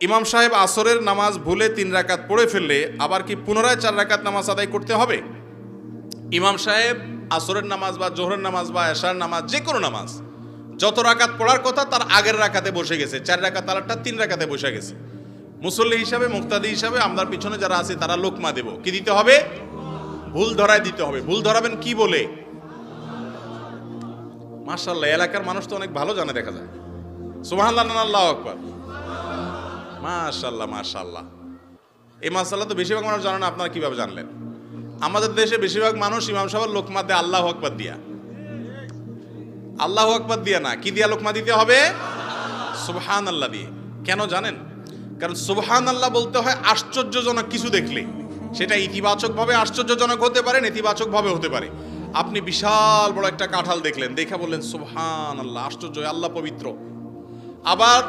ইমাম সাহেব আসরের নামাজ ভুলে তিন রাকাত পড়ে ফেললে আবার কি পুনরায় চার রাকাত নামাজ আদায় করতে হবে? ইমাম সাহেব আসরের নামাজ বা জোহরের নামাজ বা এশার নামাজ, যে কোনো নামাজ, যত রাকাত পড়ার কথা তার আগের রাকাতে বসে গেছে, চার রাকাত আলারটা তিন রাকাতে বসে গেছে। মুসল্লি হিসাবে, মুক্তাদি হিসাবে আমরার পিছনে যারা আছে তারা লোকমা দেব। কি দিতে হবে? ভুল ধরায় দিতে হবে। ভুল ধরাবেন কি বলে? মার্শাল্লাহ এলাকার মানুষ তো অনেক ভালো জানে, দেখা যায়। আল্লাহ আকবার। মাশাল্লাহ মাশাল্লাহ এই মাসাল্লাহ তো বেশিরভাগ মানুষ জানে না, আপনারা কীভাবে জানলেন? আমাদের দেশে বেশিরভাগ মানুষ ইমাম সাহেবের লোকমা দেয় আল্লাহ আকবার দিয়া। আল্লাহ আকবার দিয়া না, কি দিয়া লোকমা দিতে হবে? সুবহান আল্লাহ দিয়ে। কেন জানেন? কারণ সুবহান আল্লাহ বলতে হয় আশ্চর্যজনক কিছু দেখলে। সেটা ইতিবাচকভাবে আশ্চর্যজনক হতে পারে, নেতিবাচকভাবে হতে পারে। আপনি বিশাল বড় একটা কাঁঠাল দেখলেন, দেখে বললেন সুবহান আল্লাহ আশ্চর্য আল্লাহ পবিত্র। আবার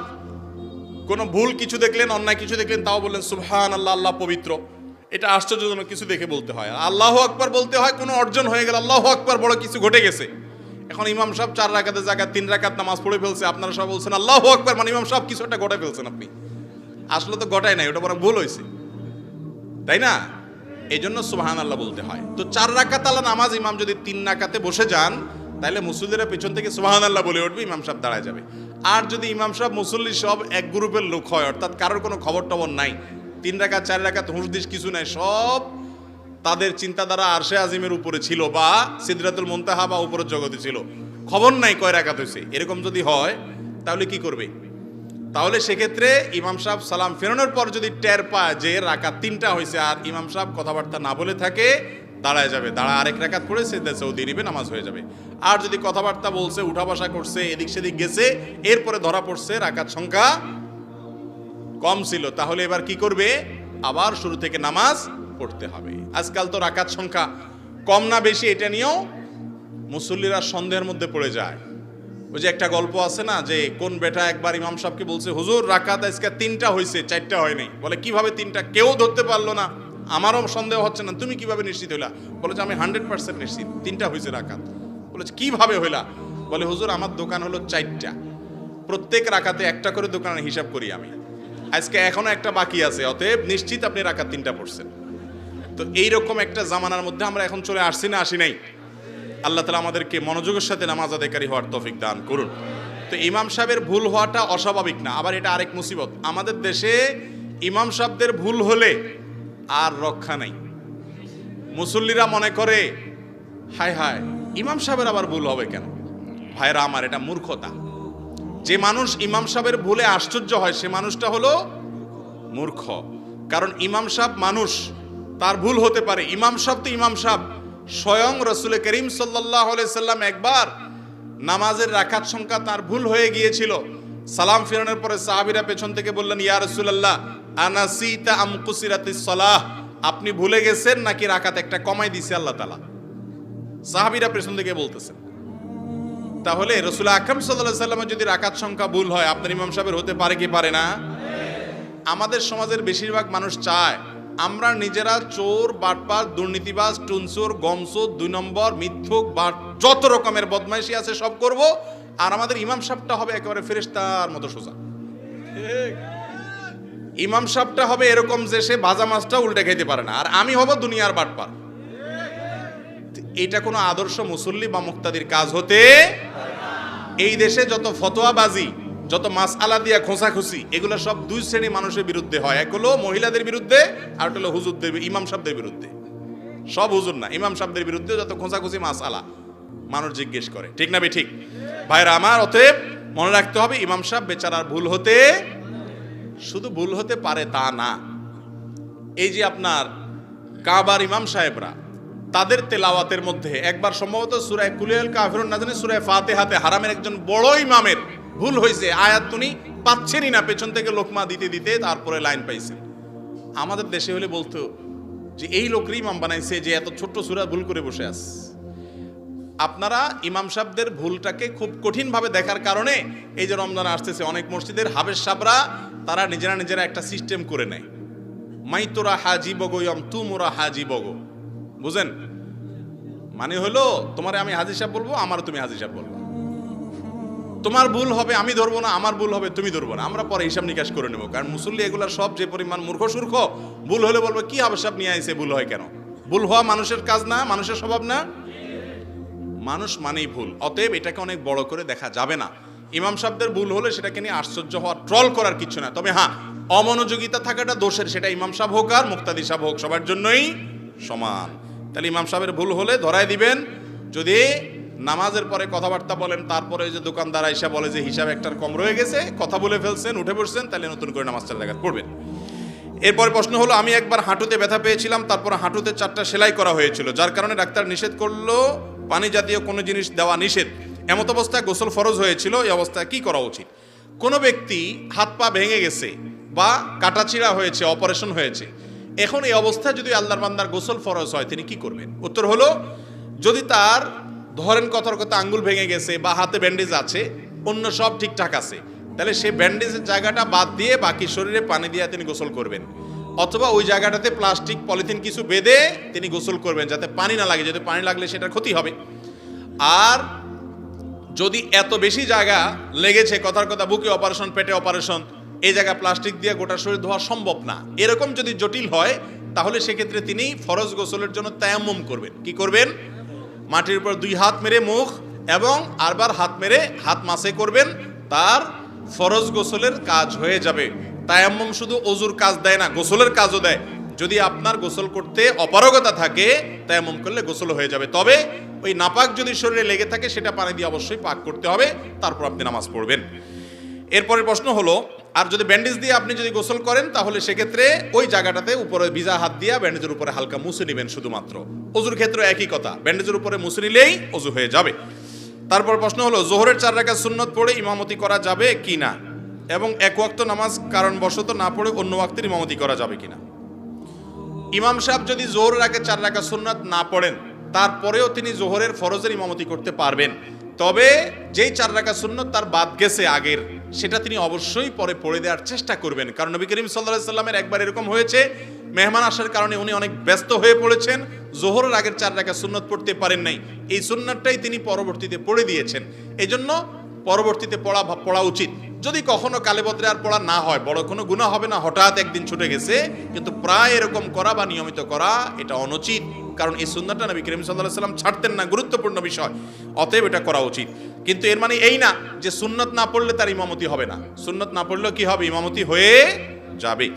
কোনো ভুল কিছু দেখলেন, অন্যায় কিছু দেখলেন, তাও বললেন সুবহান আল্লাহ আল্লাহ পবিত্র। এটা আশ্চর্যজনক কিছু দেখে বলতে হয়। আল্লাহ আকবার বলতে হয়, কোনো অর্জন হয়ে গেল আল্লাহ আকবার বড় কিছু ঘটে গেছে। এখন ইমাম সাহেব চার রাকাতের জায়গায় তিন রাকাত নামাজ পড়ে ফেলছে, আপনারা সব বলছেন, আল্লাহ আকবার মানে ইমাম সাহেব কিছু একটা ঘটে ফেলছেন আপনি। আসলে তো ঘটায় নাই, ওটা বরং ভুল হয়েছে। তাই না? এই জন্য সুবাহান আল্লাহ বলতে হয়। তো চার রাকাত আল্লাহ নামাজ ইমাম যদি তিন রাকাতে বসে যান, তাহলে মুসল্লিরা পেছন থেকে সুবাহান আল্লাহ বলে উঠবে, ইমাম সাহেব দাঁড়ায় যাবে। আর যদি ইমাম সাহেব মুসল্লি সব এক গ্রুপের লোক হয়, অর্থাৎ কারোর কোনো খবর টবর নাই, তিন রাকাত, চার রাকাত হুঁসদিস কিছু নাই, সব তাদের চিন্তাধারা আরশে আজিমের উপরে ছিল বা সিদরাতুল মুনতাহা বা উপরের জগতে ছিল। খবর নাই কয় রাকাত হয়েছে এরকম যদি হয়, তাহলে কি করবে? তাহলে সেক্ষেত্রে ইমাম সাহেব সালাম ফেরানোর পর যদি টের পায় যে রাকাত তিনটা হয়েছে আর ইমাম সাহেব কথাবার্তা না বলে থাকে দাঁড়ায় যাবে। দাঁড়া, আরেক রাকাত পড়ে সে সৌদি নিবে নামাজ হয়ে যাবে। আর যদি কথাবার্তা বলছে, উঠা বসা করছে, এদিক সেদিক গেছে, এরপরে ধরা পড়ছে, রাকাত সংখ্যা কম ছিল। তাহলে এবার কি করবে? আবার শুরু থেকে নামাজ পড়তে হবে। আজকাল তো রাকাত সংখ্যা কম না বেশি, এটা নিয়েও মুসল্লিরা সন্দেহের মধ্যে পড়ে যায়। ওই যে একটা গল্প আছে না, যে কোন বেটা একবার ইমাম সাহেবকে বলছে, হুজুর, রাকাত আজকে তিনটা হয়েছে চারটা হয়নি বলে, কীভাবে তিনটা? কেউ ধরতে পারল না। আমারও সন্দেহ হচ্ছে না, তুমি কীভাবে নিশ্চিত হইলা? বলে যে আমি হান্ড্রেড পার্সেন্ট নিশ্চিত। তিনটা হয়েছে রাকাত। বলেছে কীভাবে হইলা? বলে, হুজুর, আমার দোকান হলো চারটা। প্রত্যেক রাকাতে একটা করে দোকানের হিসাব করি আমি। আজকে এখনও একটা বাকি আছে, অতএব নিশ্চিত আপনি রাকাত তিনটা পড়ছেন। তো এইরকম একটা জামানার মধ্যে আমরা এখন চলে আসছি না, আসি নাই। আল্লাহ তালা আমাদেরকে মনোযোগের সাথে নামাজ আদায়কারী হওয়ার তৌফিক দান করুন। তো ইমাম সাহেবের ভুল হওয়াটা অস্বাভাবিক না, আবার এটা আরেক মুসিবত। আমাদের দেশে ইমাম সাহেবদের ভুল হলে আর রক্ষা নাই। মুসল্লিরা মনে করে, হায় হায়, ইমাম সাহেবের আবার ভুল হবে কেন? ভাইরা আমার, এটা মূর্খতা। যে মানুষ ইমাম সাহেবের ভুলে আশ্চর্য হয়, সে মানুষটা হলো মূর্খ। কারণ ইমাম সাহেব মানুষ, তার ভুল হতে পারে। ইমাম সাহেব তো ইমাম সাহেব। স্বয়ং রসুল করিম সাল্লাহ সাল্লাম একবার নামাজের রাখাত সংখ্যা তার ভুল হয়ে গিয়েছিল। সালাম ফিরানোর পরে সাহাবিরা পেছন থেকে বললেন, ইয়া রসুল্লাহ আনাসিতা আমকুসিরাতি সলাহ। আপনি ভুলে গেছেন নাকি রাকাত একটা কমাই দিছে আল্লাহ তালা সাহাবিরা পেছন থেকে বলতেছেন। তাহলে রসুল আকরম সাল্লাহ সাল্লামের যদি রাকাত সংখ্যা ভুল হয়, আপনার ইমাম সাহেবের হতে পারে কি পারে না? আমাদের সমাজের বেশিরভাগ মানুষ চায়, আমরা নিজেরা চোর, বাটপার, দুর্নীতিবাজ টুনচোর গমচোর দুই নম্বর, মিথ্যুক বা যত রকমের বদমাইশি আছে সব করব, আর আমাদের ইমাম সাহেবটা হবে একেবারে ফেরেশতার মতো সোজা। ইমাম সাহেবটা হবে এরকম যে সে ভাজা মাছটা উল্টে খেতে পারে না। আর আমি হব দুনিয়ার বাটপার। এটা কোনো আদর্শ মুসল্লি বা মুক্তাদির কাজ হতে এই দেশে যত ফতোয়াবাজি, যত মাস আলা দিয়া খোঁচাখুচি, এগুলো সব দুই শ্রেণি মানুষের বিরুদ্ধে হয়। এক হলো মহিলাদের বিরুদ্ধে, আর একটা হলো হুজুরদের ইমাম সাহেবদের বিরুদ্ধে। সব হুজুর না, ইমাম সাহেবদের বিরুদ্ধে যত খোঁচাখুচি মাস আলা মানুষ জিজ্ঞেস করে। ঠিক না বে ঠিক? ভাইরা, আমার অতএব মনে রাখতে হবে, ইমাম সাহেব বেচারার ভুল হতে শুধু ভুল হতে পারে তা না। এই যে আপনার কাবার ইমাম সাহেবরা, তাদের তেলাওয়াতের মধ্যে একবার সম্ভবত সুরায় কুলিয়াল কাফিরুন না জানি সুরায় ফাতে হাতে হারামের একজন বড় ইমামের ভুল হয়েছে, আয়াত তুমি পাচ্ছেনই না, পেছন থেকে লোকমা দিতে দিতে তারপরে লাইন পাইছেন। আমাদের দেশে হলে বলতো যে এই লোকরই ইমাম বানাইছে যে এত ছোট্ট সুরা ভুল করে বসে আস আপনারা ইমাম সাহেবদের ভুলটাকে খুব কঠিনভাবে দেখার কারণে এই যে রমজান আসতেছে, অনেক মসজিদের হাবের সাবরা তারা নিজেরা নিজেরা একটা সিস্টেম করে নেয়। মাই তোরা হাজি বগো তু মোরা হাজি বগো। বুঝেন? মানে হলো, তোমারে আমি হাজি সাহেব বলব, আমারও তুমি হাজি সাহেব বলব। তোমার ভুল হবে, আমি ধরবো না, আমার ভুল হবে, তুমি ধরবো না। আমরা পরে হিসাব নিকাশ করে নেব। কারণ মুসল্লি এগুলার সব যে পরিমাণ মূর্খ সূর্খ, ভুল হলে বলব, কি আবশ্যক নিয়ে আইছে, ভুল হয় কেন? ভুল হওয়া মানুষের কাজ না, মানুষের স্বভাব না। মানুষ মানেই ভুল। অতএব এটাকে অনেক বড় করে দেখা যাবে না। ইমাম সাহেবদের ভুল হলে সেটাকে নিয়ে আশ্চর্য হওয়া ট্রল করার কিছু না। তবে হ্যাঁ অমনোযোগিতা থাকাটা দোষের, সেটা ইমাম সাহেব হোক আর মুক্তাদি সাহেব হোক, সবার জন্যই সমান। তাহলে ইমাম সাহেবের ভুল হলে ধরায় দিবেন। যদি নামাজের পরে কথাবার্তা বলেন, তারপরে যে দোকানদার আইসা বলে যে হিসাব একটার কম রয়ে গেছে, কথা বলে ফেলছেন, উঠে পড়ছেন তাহলে নতুন করে নামাজ জায়গা পড়বেন এরপরে প্রশ্ন হলো, আমি একবার হাঁটুতে ব্যথা পেয়েছিলাম, তারপর হাঁটুতে চারটা সেলাই করা হয়েছিল, যার কারণে ডাক্তার নিষেধ করল, পানি জাতীয় কোনো জিনিস দেওয়া নিষেধ। এমত অবস্থায় গোসল ফরজ হয়েছিল, এই অবস্থায় কি করা উচিত? কোনো ব্যক্তি হাত পা ভেঙে গেছে বা কাটাছিড়া হয়েছে, অপারেশন হয়েছে, এখন এই অবস্থায় যদি আল্লাহর বান্দার গোসল ফরজ হয়, তিনি কি করবেন? উত্তর হলো, যদি তার, ধরেন কথার কথা, আঙ্গুল ভেঙে গেছে বা হাতে ব্যান্ডেজ আছে, অন্য সব ঠিকঠাক আছে, তাহলে সেই ব্যান্ডেজের জায়গাটা বাদ দিয়ে বাকি শরীরে পানি দিয়ে তিনি গোসল করবেন। অথবা ওই জায়গাটাতে প্লাস্টিক, পলিথিন কিছু বেঁধে তিনি গোসল করবেন, যাতে পানি না লাগে, যদি পানি লাগলে সেটার ক্ষতি হবে। আর যদি এত বেশি জায়গা লেগেছে, কথার কথা, বুকে অপারেশন পেটে অপারেশন এই জায়গা প্লাস্টিক দিয়ে গোটা শরীর ধোয়া সম্ভব না। এরকম যদি জটিল হয়, তাহলে সেক্ষেত্রে তিনি ফরজ গোসলের জন্য তায়াম্মুম করবেন। কি করবেন? মাটির উপর দুই হাত মেরে মুখ এবং আরবার হাত মেরে হাত মাসে করবেন, তার ফরজ গোসলের কাজ হয়ে যাবে। তায়াম্মুম শুধু অজুর কাজ দেয় না, গোসলের কাজও দেয়। যদি আপনার গোসল করতে অপারগতা থাকে তায়াম্মুম করলে গোসল হয়ে যাবে। তবে ওই নাপাক যদি শরীরে লেগে থাকে, সেটা পানি দিয়ে অবশ্যই পাক করতে হবে, তারপর আপনি নামাজ পড়বেন। এরপরের প্রশ্ন হলো, আর যদি ব্যান্ডেজ দিয়ে আপনি যদি গোসল করেন, তাহলে সেক্ষেত্রে ওই জায়গাটাতে উপরে ভিজা হাত দিয়ে ব্যান্ডেজের উপরে হালকা মুছে নেবেন শুধুমাত্র। অজুর ক্ষেত্রে একই কথা, ব্যান্ডেজের উপরে মুছে নিলেই অজু হয়ে যাবে। তারপর প্রশ্ন হলো, জোহরের চার রাকাত সুন্নত পড়ে ইমামতি করা যাবে কি না? এবং এক ওয়াক্ত নামাজ কারণবশত না পড়ে অন্য ওয়াক্তের ইমামতি করা যাবে কিনা ইমাম সাহেব যদি জোহরের আগে চার রাকাত সুন্নাত না পড়েন, তারপরেও তিনি জোহরের ফরজের ইমামতি করতে পারবেন। তবে যেই চার রাকাত সুন্নত তার বাদ গেছে আগের, সেটা তিনি অবশ্যই পরে পড়ে দেওয়ার চেষ্টা করবেন। কারণ নবী করিম সাল্লাহ সাল্লামের একবার এরকম হয়েছে, মেহমান আসার কারণে উনি অনেক ব্যস্ত হয়ে পড়েছেন, জোহরের আগের চার রাকাত সুন্নত পড়তে পারেন নাই। এই সুন্নাতটাই তিনি পরবর্তীতে পড়ে দিয়েছেন। এজন্য পরবর্তীতে পড়া পড়া উচিত। যদি কখনো কালেবদ্রে আর পড়া না হয়, বড় কোনো গুণা হবে না, হঠাৎ একদিন ছুটে গেছে, কিন্তু প্রায় এরকম করা বা নিয়মিত করা, এটা অনুচিত। কারণ এই সুন্দরটা নবী করিম সাল্লাহ সাল্লাম ছাড়তেন না, গুরুত্বপূর্ণ বিষয়। অতএব এটা করা উচিত। কিন্তু এর মানে এই না যে সুন্নত না পড়লে তার ইমামতি হবে না। সুন্নত না পড়লেও কি হবে? ইমামতি হয়ে যাবে।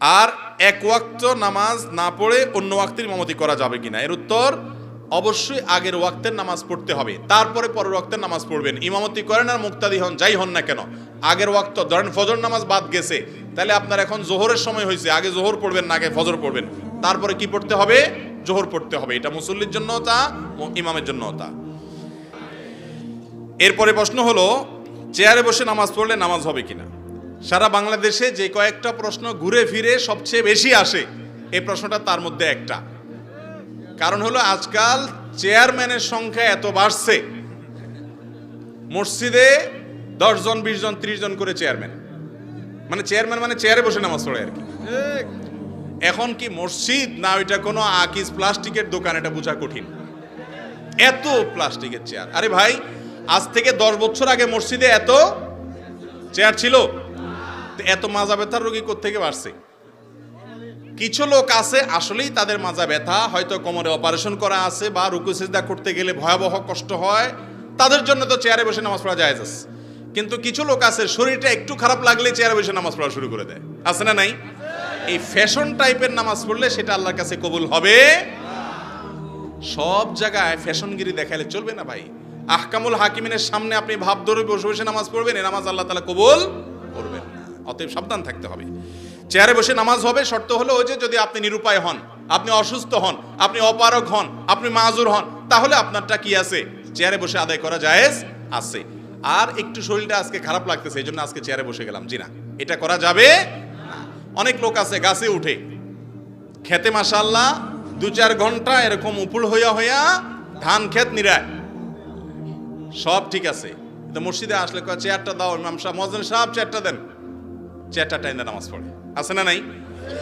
আর এক ওয়াক্ত নামাজ না পড়ে অন্য ওয়াক্তের ইমামতি করা যাবে কিনা? এর উত্তর অবশ্যই আগের ওয়াক্তের নামাজ পড়তে হবে। তারপরে পরের ওয়াক্তের নামাজ পড়বেন। ইমামতি করেন আর মুক্তাদি হন, যাই হন না কেন। আগের ওয়াক্ত, ধরেন ফজর নামাজ বাদ গেছে, তাহলে আপনার এখন জোহরের সময় হয়েছে। আগে জোহর পড়বেন না, আগে ফজর পড়বেন। তারপরে কি পড়তে হবে? জোহর পড়তে হবে। এটা মুসল্লির জন্য তা, ইমামের জন্য তা। এরপরে প্রশ্ন হলো, চেয়ারে বসে নামাজ পড়লে নামাজ হবে কিনা? সারা বাংলাদেশে যে কয়েকটা প্রশ্ন ঘুরে ফিরে সবচেয়ে বেশি আসে এই প্রশ্নটা তার মধ্যে একটা। কারণ হলো আজকাল চেয়ারম্যানের সংখ্যা এত বাড়ছে। মসজিদে দশ জন বিশ জন ত্রিশ জন করে চেয়ারম্যান। মানে চেয়ারম্যান মানে চেয়ারে বসে নামাজ পড়ে আর কি। এখন কি মসজিদ না ওইটা কোনো আকিস প্লাস্টিকের দোকান, এটা বোঝা কঠিন। এত প্লাস্টিকের চেয়ার। আরে ভাই, আজ থেকে দশ বছর আগে মসজিদে এত চেয়ার ছিল। এত মাজা ব্যথার রোগী থেকে বাড়ছে? কিছু লোক আছে, আসলেই তাদের মাজা ব্যথা, হয়তো কোমরে অপারেশন করা আছে বা রুকু সিজদা করতে গেলে ভয়াবহ কষ্ট হয়। তাদের জন্য তো চেয়ারে বসে নামাজ পড়া যায় কিন্তু কিছু লোক আছে, শরীরটা একটু খারাপ লাগলে চেয়ারে বসে নামাজ পড়া শুরু করে দেয়। আছে না নাই? এই ফ্যাশন টাইপের নামাজ পড়লে সেটা আল্লাহর কাছে কবুল হবে। সব জায়গায় ফ্যাশনগিরি দেখাইলে চলবে না ভাই। আহকামুল হাকিমিনের সামনে আপনি ভাব ধরে বসে বসে নামাজ পড়বেন, এ নামাজ আল্লাহ তালা কবুল করবেন না। অতএব সাবধান থাকতে হবে। চেয়ারে বসে নামাজ হবে, শর্ত হলো ওই যে যদি আপনি নিরুপায় হন, আপনি অসুস্থ হন, আপনি অপারক হন, আপনি মাজুর হন, তাহলে আপনারটা কি আছে? চেয়ারে বসে আদায় করা জায়েজ আছে। আর একটু শরীরটা আজকে খারাপ লাগতেছে, এই জন্য আজকে চেয়ারে বসে গেলাম। জি না, এটা করা যাবে। অনেক লোক আছে গাছে উঠে, খেতে মাসাল্লাহ দু চার ঘণ্টা এরকম উপুল হইয়া হইয়া ধান ক্ষেত নিরায়। সব ঠিক আছে তো মসজিদে আসলে চেয়ারটা দাও, ইমাম সাহেব মজেন সাহেব, চেয়ারটা দেন। চেয়ারটা টাইন্দা নামাজ পড়ে। আছে না নাই?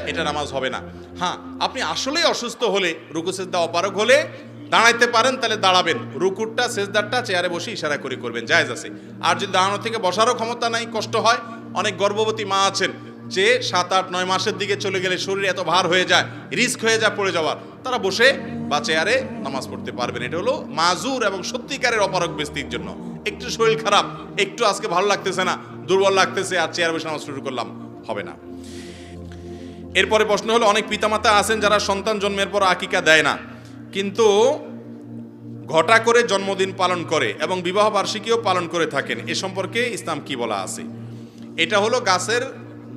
এটা নামাজ হবে না। হ্যাঁ আপনি আসলেই অসুস্থ হলে রুকুসেদ্দা অপারক হলে দাঁড়াইতে পারেন, তাহলে দাঁড়াবেন। রুকুরটা, সেজদারটা চেয়ারে বসে ইশারা করে করবেন, জায়েজ আছে। আর যদি দাঁড়ানো থেকে বসারও ক্ষমতা নাই, কষ্ট হয়, অনেক গর্ভবতী মা আছেন, যে সাত, আট, নয় মাসের দিকে চলে গেলে শরীর এত ভার হয়ে যায়, রিস্ক হয়ে যায় পড়ে যাওয়ার, তারা বসে বা চেয়ারে নামাজ পড়তে পারবেন। এটা হলো মাজুর এবং সত্যিকারের অপারক ব্যক্তির জন্য। একটু শরীর খারাপ, একটু আজকে ভালো লাগতেছে না, দুর্বল লাগতেছে, আর চেয়ারে বসে নামাজ শুরু করলাম, হবে না। এরপরে প্রশ্ন হলো, অনেক পিতামাতা আছেন যারা সন্তান জন্মের পর আকিকা দেয় না। কিন্তু ঘটা করে জন্মদিন পালন করে এবং বিবাহ বার্ষিকীও পালন করে থাকেন, এ সম্পর্কে ইসলাম কি বলা আছে? এটা হলো গাছের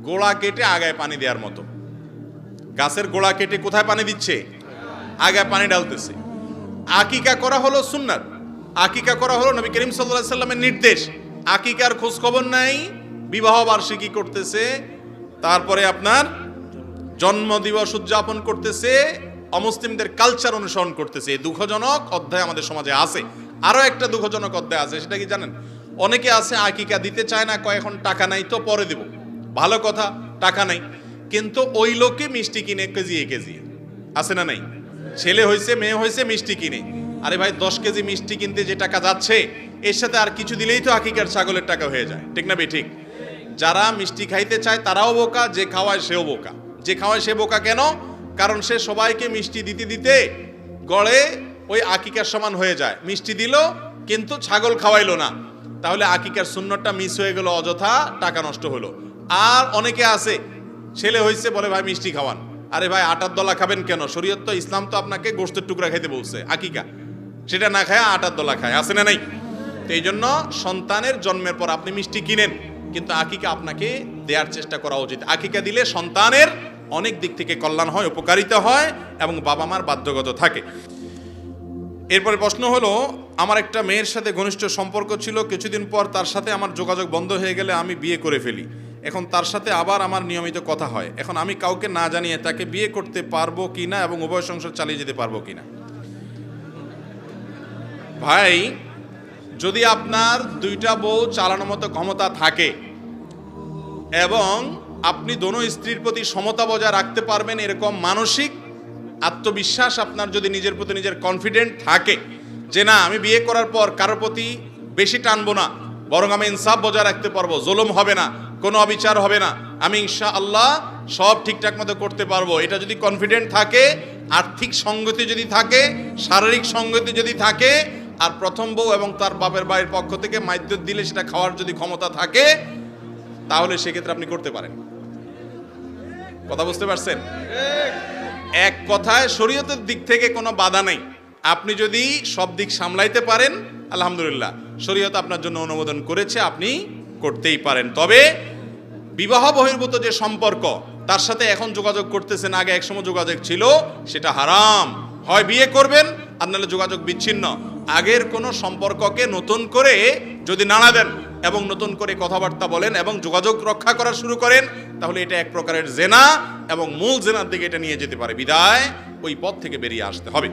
গোড়া কেটে আগায় পানি দেওয়ার মতো। গাছের গোড়া কেটে কোথায় পানি দিচ্ছে? আগায় পানি ডালতেছে আকিকা করা হলো সুন্নাত। আকিকা করা হলো নবী করিম সাল্লাহ সাল্লামের নির্দেশ। আকিকার খোঁজ খবর নাই, বিবাহ বার্ষিকী করতেছে, তারপরে আপনার জন্মদিবস উদযাপন করতেছে, অমুসলিমদের কালচার অনুসরণ করতেছে। এই দুঃখজনক অধ্যায় আমাদের সমাজে আছে। আরও একটা দুঃখজনক অধ্যায় আছে, সেটা কি জানেন? অনেকে আছে, আকিকা দিতে চায় না, কয়, এখন টাকা নাই তো পরে দেব। ভালো কথা, টাকা নাই। কিন্তু ওই লোকে মিষ্টি কিনে কেজি এ কেজি। আছে না নাই? ছেলে হয়েছে, মেয়ে হয়েছে, মিষ্টি কিনে। আরে ভাই, দশ কেজি মিষ্টি কিনতে যে টাকা যাচ্ছে, এর সাথে আর কিছু দিলেই তো আকিকার ছাগলের টাকা হয়ে যায়। ঠিক না বে, ঠিক? যারা মিষ্টি খাইতে চায়, তারাও বোকা, যে খাওয়ায় সেও বোকা। যে খাওয়ায় সে বোকা কেন? কারণ সে সবাইকে মিষ্টি দিতে দিতে গড়ে ওই আকিকার সমান হয়ে যায়। মিষ্টি দিল, কিন্তু ছাগল খাওয়াইলো না। তাহলে আকিকার শূন্যটা মিস হয়ে গেল, অযথা টাকা নষ্ট হলো। আর অনেকে আছে, ছেলে হয়েছে বলে, ভাই, মিষ্টি খাওয়ান। আরে ভাই, আটার দলা খাবেন কেন? শরীয়ত তো ইসলাম তো আপনাকে গোষ্ঠের টুকরা খাইতে বলছে, আকিকা। সেটা না খায়, আটার দলা খায়। আছে না নাই? তো এই জন্য সন্তানের জন্মের পর আপনি মিষ্টি কিনেন। কিন্তু আকিকা আপনাকে দেওয়ার চেষ্টা করা উচিত। আকিকা দিলে সন্তানের অনেক দিক থেকে কল্যাণ হয়, উপকারিতা হয় এবং বাবা মার বাধ্যগত থাকে। এরপরে প্রশ্ন হলো, আমার একটা মেয়ের সাথে ঘনিষ্ঠ সম্পর্ক ছিল, কিছুদিন পর তার সাথে আমার যোগাযোগ বন্ধ হয়ে গেলে আমি বিয়ে করে ফেলি। এখন তার সাথে আবার আমার নিয়মিত কথা হয়। এখন আমি কাউকে না জানিয়ে তাকে বিয়ে করতে পারব কি না এবং উভয় সংসার চালিয়ে যেতে পারব কি না ভাই যদি আপনার দুইটা বউ চালানোর মতো ক্ষমতা থাকে এবং আপনি দোনো স্ত্রীর প্রতি সমতা বজায় রাখতে পারবেন এরকম মানসিক আত্মবিশ্বাস আপনার যদি নিজের প্রতি নিজের কনফিডেন্ট থাকে যে না, আমি বিয়ে করার পর কারোর প্রতি বেশি টানবো না, বরং আমি ইনসাফ বজায় রাখতে পারব, জোলম হবে না, কোনো অবিচার হবে না, আমি ইনশা আল্লাহ সব ঠিকঠাক মতো করতে পারব। এটা যদি কনফিডেন্ট থাকে, আর্থিক সঙ্গতি যদি থাকে, শারীরিক সঙ্গতি যদি থাকে আর প্রথম বউ এবং তার বাপের বাড়ির পক্ষ থেকে মাইদ্য দিলে সেটা খাওয়ার যদি ক্ষমতা থাকে, তাহলে সেক্ষেত্রে আপনি করতে পারেন। কথা বুঝতে পারছেন? এক কথায় শরীয়তের দিক থেকে কোনো বাধা নেই। আপনি যদি সব দিক সামলাইতে পারেন, আলহামদুলিল্লাহ, শরীয়ত আপনার জন্য অনুমোদন করেছে, আপনি করতেই পারেন। তবে বিবাহ বহির্ভূত যে সম্পর্ক, তার সাথে এখন যোগাযোগ করতেছেন, আগে একসময় যোগাযোগ ছিল, সেটা হারাম। হয় বিয়ে করবেন নাহলে যোগাযোগ বিচ্ছিন্ন। আগের কোনো সম্পর্ককে নতুন করে যদি নাড়া দেন এবং নতুন করে কথাবার্তা বলেন এবং যোগাযোগ রক্ষা করা শুরু করেন, তাহলে এটা এক প্রকারের জেনা এবং মূল জেনার দিকে এটা নিয়ে যেতে পারে। বিদায়, ওই পথ থেকে বেরিয়ে আসতে হবে।